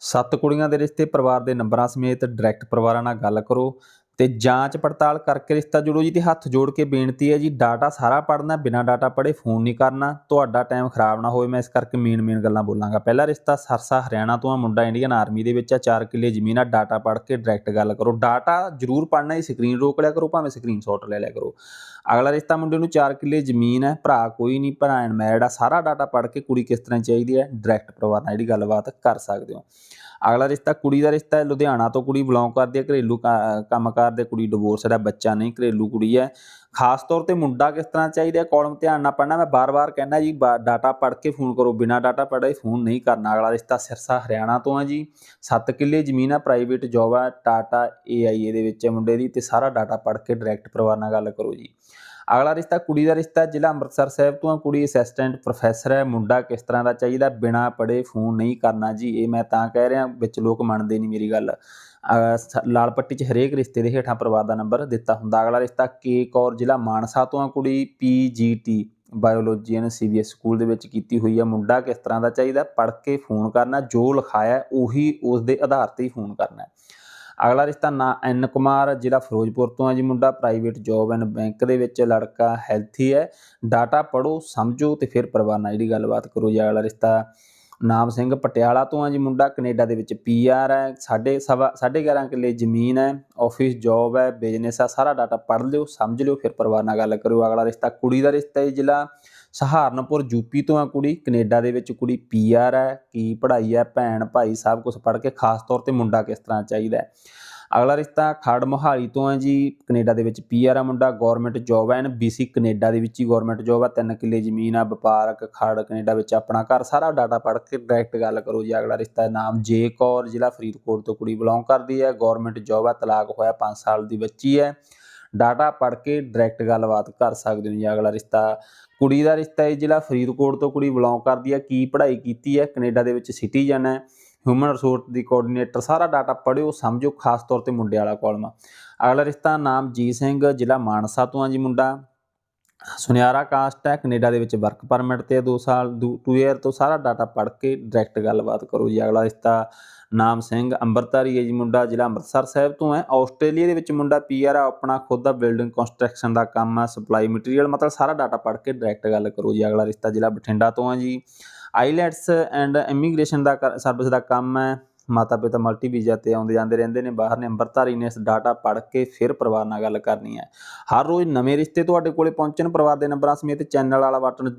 ਸੱਤ ਕੁੜੀਆਂ ਦੇ ਰਿਸ਼ਤੇ ਪਰਿਵਾਰ ਦੇ ਨੰਬਰਾਂ ਸਮੇਤ ਡਾਇਰੈਕਟ ਪਰਿਵਾਰਾਂ ਨਾਲ ਗੱਲ ਕਰੋ। ਤੇ ਜਾਂਚ ਪੜਤਾਲ ਕਰਕੇ ਰਿਸ਼ਤਾ ਜੋੜੋ ਜੀ ਤੇ ਹੱਥ ਜੋੜ ਕੇ ਬੇਨਤੀ ਹੈ ਜੀ ਡਾਟਾ ਸਾਰਾ ਪੜਨਾ ਬਿਨਾ ਡਾਟਾ ਪੜੇ ਫੋਨ ਨਹੀਂ ਕਰਨਾ, ਤੁਹਾਡਾ ਟਾਈਮ ਖਰਾਬ ਨਾ ਹੋਵੇ, ਮੈਂ ਇਸ ਕਰਕੇ ਮੇਨ ਮੇਨ ਗੱਲਾਂ ਬੋਲਾਂਗਾ। ਪਹਿਲਾ ਰਿਸ਼ਤਾ ਸਰਸਾ, ਹਰਿਆਣਾ ਤੋਂ ਆ, ਮੁੰਡਾ ਇੰਡੀਅਨ ਆਰਮੀ ਦੇ ਵਿੱਚ ਆ 4 ਕਿੱਲੇ ਜ਼ਮੀਨ ਆ ਡਾਟਾ ਪੜ ਕੇ ਡਾਇਰੈਕਟ ਗੱਲ ਕਰੋ। ਡਾਟਾ ਜ਼ਰੂਰ ਪੜਨਾ ਹੀ ਸਕਰੀਨ ਰੋਕ ਲਿਆ ਕਰੋ, ਭਾਵੇਂ ਸਕਰੀਨਸ਼ਾਟ ਲੈ ਲਿਆ ਕਰੋ। ਅਗਲਾ ਰਿਸ਼ਤਾ ਮੁੰਡੇ ਨੂੰ 4 ਕਿੱਲੇ ਜ਼ਮੀਨ ਹੈ, ਭਰਾ ਕੋਈ ਨਹੀਂ, ਭਰਾ ਮੈਰਿਡ ਆ, ਸਾਰਾ ਡਾਟਾ ਪੜ ਕੇ ਕੁੜੀ ਕਿਸ ਤਰ੍ਹਾਂ ਚਾਹੀਦੀ ਹੈ ਡਾਇਰੈਕਟ ਪਰਿਵਾਰ ਨਾਲ ਜਿਹੜੀ ਗੱਲਬਾਤ ਕਰ ਸਕਦੇ ਹੋ। ਅਗਲਾ ਰਿਸ਼ਤਾ ਕੁੜੀ ਦਾ ਰਿਸ਼ਤਾ ਹੈ, ਲੁਧਿਆਣਾ ਤੋਂ ਕੁੜੀ ਬਿਲੋਂਗ ਕਰਦੀ ਹੈ, ਘਰੇਲੂ ਕਾ- ਕੰਮਕਾਰ ਦੇ ਕੁੜੀ ਡਿਵੋਰਸ ਹੈ ਬੱਚਾ ਨਹੀਂ, ਘਰੇਲੂ ਕੁੜੀ ਹੈ। ਖਾਸ ਤੌਰ ਤੇ ਮੁੰਡਾ ਕਿਸ ਤਰ੍ਹਾਂ ਚਾਹੀਦਾ ਕਾਲਮ ਧਿਆਨ ਨਾਲ ਪੜਨਾ ਮੈਂ ਬਾਰ-ਬਾਰ ਕਹਿੰਦਾ ਜੀ ਡਾਟਾ ਪੜ ਕੇ ਫੋਨ ਕਰੋ, ਬਿਨਾ ਡਾਟਾ ਪੜੇ ਫੋਨ ਨਹੀਂ ਕਰਨਾ। ਅਗਲਾ ਰਿਸ਼ਤਾ ਸਿਰਸਾ ਹਰਿਆਣਾ ਤੋਂ ਹੈ ਜੀ। 7 ਕਿੱਲੇ ਜ਼ਮੀਨ ਆ ਪ੍ਰਾਈਵੇਟ ਜੌਬ ਹੈ, ਟਾਟਾ ਏਆਈਏ ਦੇ ਵਿੱਚ ਹੈ ਮੁੰਡੇ ਦੀ, ਤੇ ਸਾਰਾ ਡਾਟਾ ਪੜ ਕੇ ਡਾਇਰੈਕਟ ਪਰਿਵਾਰ ਨਾਲ ਗੱਲ ਕਰੋ ਜੀ। ਅਗਲਾ ਰਿਸ਼ਤਾ ਕੁੜੀ ਦਾ ਰਿਸ਼ਤਾ, ਜ਼ਿਲ੍ਹਾ ਅੰਮ੍ਰਿਤਸਰ ਸਾਹਿਬ ਤੋਂ ਕੁੜੀ ਅਸਿਸਟੈਂਟ ਪ੍ਰੋਫੈਸਰ ਹੈ, ਮੁੰਡਾ ਕਿਸ ਤਰ੍ਹਾਂ ਦਾ ਚਾਹੀਦਾ? ਬਿਨਾ ਪੜੇ ਫੋਨ ਨਹੀਂ ਕਰਨਾ ਜੀ। ਇਹ ਮੈਂ ਤਾਂ ਕਹਿ ਰਿਹਾ, ਵਿੱਚ ਲੋਕ ਮੰਨਦੇ ਨਹੀਂ ਮੇਰੀ ਗੱਲ। ਅਹ ਸ- ਲਾਲ ਪੱਟੀ 'ਚ ਹਰੇਕ ਰਿਸ਼ਤੇ ਦੇ ਹੇਠਾਂ ਪਰਿਵਾਰ ਦਾ ਨੰਬਰ ਦਿੱਤਾ ਹੁੰਦਾ। ਅਗਲਾ ਰਿਸ਼ਤਾ ਕੇ ਕੌਰ, ਜ਼ਿਲ੍ਹਾ ਮਾਨਸਾ ਤੋਂ ਆ। ਕੁੜੀ PGT biology in CBSE school ਦੇ ਵਿੱਚ ਕੀਤੀ ਹੋਈ ਹੈ ਮੁੰਡਾ ਕਿਸ ਤਰ੍ਹਾਂ ਦਾ ਚਾਹੀਦਾ? ਪੜ੍ਹ ਕੇ ਫੋਨ ਕਰਨਾ। ਜੋ ਲਿਖਾਇਆ, ਉਹੀ ਉਸ ਦੇ ਆਧਾਰ ਤੇ ਹੀ ਫੋਨ ਕਰਨਾ। ਅਗਲਾ ਰਿਸ਼ਤਾ ਨਾ ਐਨ ਕੁਮਾਰ, ਜ਼ਿਲ੍ਹਾ ਫਿਰੋਜ਼ਪੁਰ ਤੋਂ ਹੈ ਜੀ ਮੁੰਡਾ। ਪ੍ਰਾਈਵੇਟ ਜੌਬ ਐਨ ਬੈਂਕ ਦੇ ਵਿੱਚ ਲੜਕਾ ਹੈਲਥੀ ਹੈ। ਡਾਟਾ ਪੜੋ ਸਮਝੋ ਤੇ ਫਿਰ ਪਰਿਵਾਰ ਨਾਲ ਜਿਹੜੀ ਗੱਲਬਾਤ ਕਰੋ ਜੀ ਅਗਲਾ ਰਿਸ਼ਤਾ। ਨਾਮ ਸਿੰਘ ਪਟਿਆਲਾ ਤੋਂ ਆ ਜੀ ਮੁੰਡਾ। ਕੈਨੇਡਾ ਦੇ ਵਿੱਚ ਪੀਆਰ ਹੈ। ਸਾਡੇ ਸਵਾ ਸਾਢੇ 11 ਕਿੱਲੇ ਜ਼ਮੀਨ ਹੈ। ਆਫਿਸ ਜੌਬ ਹੈ ਬਿਜ਼ਨਸ ਆ, ਸਾਰਾ ਡਾਟਾ ਪੜ੍ਹ ਲਿਓ, ਸਮਝ ਲਿਓ, ਫਿਰ ਪਰਿਵਾਰ ਨਾਲ ਗੱਲ ਕਰਿਓ। ਅਗਲਾ ਰਿਸ਼ਤਾ ਕੁੜੀ ਦਾ ਰਿਸ਼ਤਾ ਹੈ ਜ਼ਿਲ੍ਹਾ। ਸਹਾਰਨਪੁਰ ਯੂਪੀ ਤੋਂ ਆ ਕੁੜੀ, ਕੈਨੇਡਾ ਦੇ ਵਿੱਚ ਕੁੜੀ ਪੀਆਰ ਹੈ, ਕੀ ਪੜ੍ਹਾਈ ਹੈ, ਭੈਣ ਭਾਈ ਸਭ ਕੁਝ ਪੜ੍ਹ ਕੇ ਖਾਸ ਤੌਰ ਤੇ ਮੁੰਡਾ ਕਿਸ ਤਰ੍ਹਾਂ ਚਾਹੀਦਾ ਹੈ। ਅਗਲਾ ਰਿਸ਼ਤਾ ਖੜ ਮੋਹਾਲੀ ਤੋਂ ਹੈ ਜੀ, ਕੈਨੇਡਾ ਦੇ ਵਿੱਚ ਪੀਆਰ ਆ ਮੁੰਡਾ ਗਵਰਨਮੈਂਟ ਜੌਬ ਹੈ ਬੀਸੀ ਕੈਨੇਡਾ ਦੇ ਵਿੱਚ ਹੀ ਗਵਰਨਮੈਂਟ ਜੌਬ ਆ ਤਿੰਨ ਕਿੱਲੇ ਜ਼ਮੀਨ ਆ, ਵਪਾਰਕ ਖੜ ਕੈਨੇਡਾ ਵਿੱਚ ਆਪਣਾ ਘਰ, ਸਾਰਾ ਡਾਟਾ ਪੜ੍ਹ ਕੇ ਡਾਇਰੈਕਟ ਗੱਲ ਕਰੋ ਜੀ, ਅਗਲਾ ਰਿਸ਼ਤਾ ਹੈ, ਨਾਮ ਜੇ ਕੌਰ, ਜ਼ਿਲ੍ਹਾ ਫਰੀਦਕੋਟ ਤੋਂ ਕੁੜੀ ਬਿਲੋਂਗ ਕਰਦੀ ਹੈ ਗਵਰਨਮੈਂਟ ਜੌਬ ਆ ਤਲਾਕ ਹੋਇਆ 5 ਸਾਲ ਦੀ ਬੱਚੀ ਹੈ। ਡਾਟਾ ਪੜ੍ਹ ਕੇ ਡਾਇਰੈਕਟ ਗੱਲਬਾਤ ਕਰ ਸਕਦੇ ਹੋ ਜੀ, ਅਗਲਾ ਰਿਸ਼ਤਾ ਕੁੜੀ ਦਾ ਰਿਸ਼ਤਾ ਹੈ ਜ਼ਿਲ੍ਹਾ ਫਰੀਦਕੋਟ ਤੋਂ ਕੁੜੀ ਬਿਲੋਂਗ ਕਰਦੀ ਹੈ, ਕੀ ਪੜ੍ਹਾਈ ਕੀਤੀ ਹੈ, ਕੈਨੇਡਾ ਦੇ ਵਿੱਚ ਸਿਟੀਜ਼ਨ ਹੈ ਹਿਊਮਨ ਰਿਸੋਰਸ ਦੀ ਕੋਆਰਡੀਨੇਟਰ ਸਾਰਾ ਡਾਟਾ ਪੜ੍ਹਿਓ, ਸਮਝੋ, ਖਾਸ ਤੌਰ ਤੇ ਮੁੰਡੇ ਵਾਲਾ ਕਾਲਮ ਅਗਲਾ ਰਿਸ਼ਤਾ ਨਾਮ ਜੀ ਸਿੰਘ, ਜ਼ਿਲ੍ਹਾ ਮਾਨਸਾ ਤੋਂ ਆ ਜੀ ਮੁੰਡਾ। ਸੁਨਿਆਰਾ ਕਾਸਟ ਹੈ, ਕੈਨੇਡਾ ਦੇ ਵਿੱਚ ਵਰਕ ਪਰਮਿਟ ਤੇ 2 ਸਾਲ 2 ਇਅਰ ਤੋਂ ਸਾਰਾ ਡਾਟਾ ਪੜ੍ਹ ਕੇ ਡਾਇਰੈਕਟ ਗੱਲਬਾਤ ਕਰੋ ਜੀ। ਅਗਲਾ ਰਿਸ਼ਤਾ ਨਾਮ ਸਿੰਘ ਅੰਮ੍ਰਿਤਧਾਰੀ ਹੈ ਜੀ ਮੁੰਡਾ, ਜ਼ਿਲ੍ਹਾ ਅੰਮ੍ਰਿਤਸਰ ਸਾਹਿਬ ਤੋਂ ਹੈ। ਆਸਟ੍ਰੇਲੀਆ ਦੇ ਵਿੱਚ ਮੁੰਡਾ ਪੀਆਰ ਆ ਆਪਣਾ ਖੁਦ ਦਾ ਬਿਲਡਿੰਗ ਕੰਸਟਰਕਸ਼ਨ ਦਾ ਕੰਮ ਆ ਸਪਲਾਈ ਮਟੀਰੀਅਲ ਮਤਲਬ ਸਾਰਾ ਡਾਟਾ ਪੜ੍ਹ ਕੇ ਡਾਇਰੈਕਟ ਗੱਲ ਕਰੋ ਜੀ। ਅਗਲਾ ਰਿਸ਼ਤਾ ਜ਼ਿਲ੍ਹਾ ਬਠਿੰਡਾ ਤੋਂ ਹੈ ਜੀ। ਆਈਲੈਟਸ ਐਂਡ ਇਮੀਗ੍ਰੇਸ਼ਨ ਦਾ ਸਰਵਿਸ ਦਾ ਕੰਮ ਹੈ। ਮਾਤਾ ਪਿਤਾ ਮਲਟੀ ਵੀਜ਼ਾ ਤੇ ਆਉਂਦੇ ਜਾਂਦੇ ਰਹਿੰਦੇ ਨੇ, ਬਾਹਰ ਨੇ ਅੰਮ੍ਰਿਤਧਾਰੀ ਨੇ ਇਸ ਡਾਟਾ ਪੜ੍ਹ ਕੇ ਫਿਰ ਪਰਿਵਾਰ ਨਾਲ ਗੱਲ ਕਰਨੀ ਹੈ। ਹਰ ਰੋਜ਼ ਨਵੇਂ ਰਿਸ਼ਤੇ ਤੁਹਾਡੇ ਕੋਲੇ ਪਹੁੰਚਣ, ਪਰਿਵਾਰ ਦੇ ਨੰਬਰਾਂ ਸਮੇਤ ਚੈਨਲ ਵਾਲਾ ਬਟਨ